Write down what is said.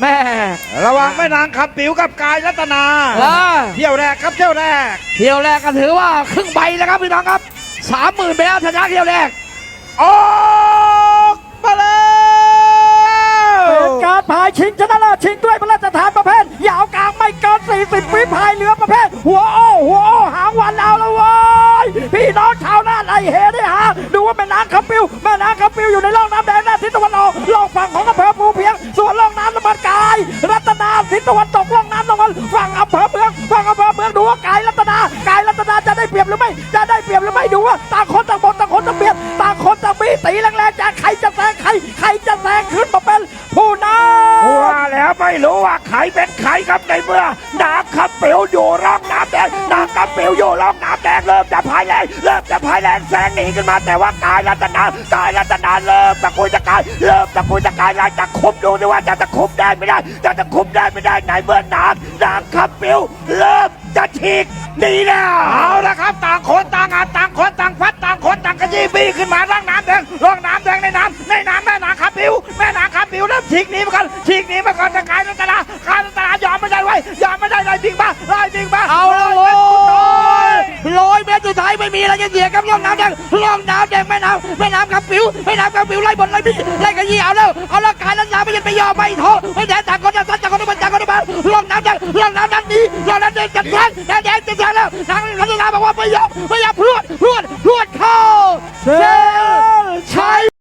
แม่ระหว่างแม่นางขับปิ๋วกับกายรัตนาอ่าเที่ยวแรกครับเที่ยวแรก เที่ยวแรกก็ถือว่าครึ่งใบแล้วครับพี่น้องครับสามหมื่นไปแล้วชนะเที่ยวแรกออกมาแล้วเป็นการพายชิงชนะเลิศชิงด้วยพระราชทานประเภทยาวกลางไม่เกิน 40วิพายเรือประเภท หัวโอ้หัวโอ้หางวันเอาละเว้ยพี่น้องชาวนาไอเฮได้ฮะดูว่าแม่นางขับปิวแม่นางขับปิวอยู่ในร่องน้ำแดงด้านทิศตะวันออกล่องฝั่งของอำเภอภูเพียง ส่วนร่องน้ำตะวันกายรัตนาทิศตะวันตกล่องน้ำตะวันฝั่งอำเภอเมืองฝั่งอำเภอเมืองดูว่ากายรัตนากายรัตนาจะได้เปรียบหรือไม่ จะได้เปรียบหรือไม่ดูว่าต่างคนต่างบนต่างคนต่างเปรียบต่างคนต่างมีตีแรงๆจะใครจะแซงใครใครจะแซงขึ้นมาเปำว่าแล้วไม่รู้ว่าใครเป็นใครครับในเมื่อนางขับเปลวอยู่ร่องน้ำแดงนางขับเปลวอยู่ร่องน้ำแดงเริ่มจะพายแรงเริ่มจะพายแรงแซงหนีขึ้นมาแต่ว่ากายรัตนากายรัตนาเริ่มตะกุยตะกายเริ่มตะกุยตะกายลายจะคุบดูดิว่าจะตะคุบได้ไม่ได้จะตะคุบได้ไม่ได้ในเมื่อนางนางขับเปลวเริ่มจะฉีกหนีแล้วเอาละครับ ต่างคนต่างอาต่างคนต่างพัดต่างคนต่างกระยี่บี้ขึ้นมาร่องน้ง ฉีกหนีมาก่อนฉีกหนีมาก่อนจะกายรัตนากายรัตนายอมไม่ได้ไว้ยยอมไม่ได้เลยจริงป่ะเลยจริงป่ะเอาละโว้ยร้อยเมตรสุดท้ายไม่มีอะไรจะเสียครับล่องน้ำแดงล่องน้ำแดงแม่น้ำแม่น้ำกับปิวแม่น้ำกับปิวไล่บนไล่พี่ไล่กระยี่เอาแล้วเอาละกายลันยาไม่ยันไปยอมไปโถไม่แดงต่างคนต่างต่างคนต่างคนต่างคนล่องน้ำแดงล่องน้ำนั้นดีล่องน้ำแดงจัดแทงแดงแดงจัดแทงแล้วนางลันยาบอกว่าไม่ยอมไม่ยอมพรวดพรวดพรวดเข้าเซ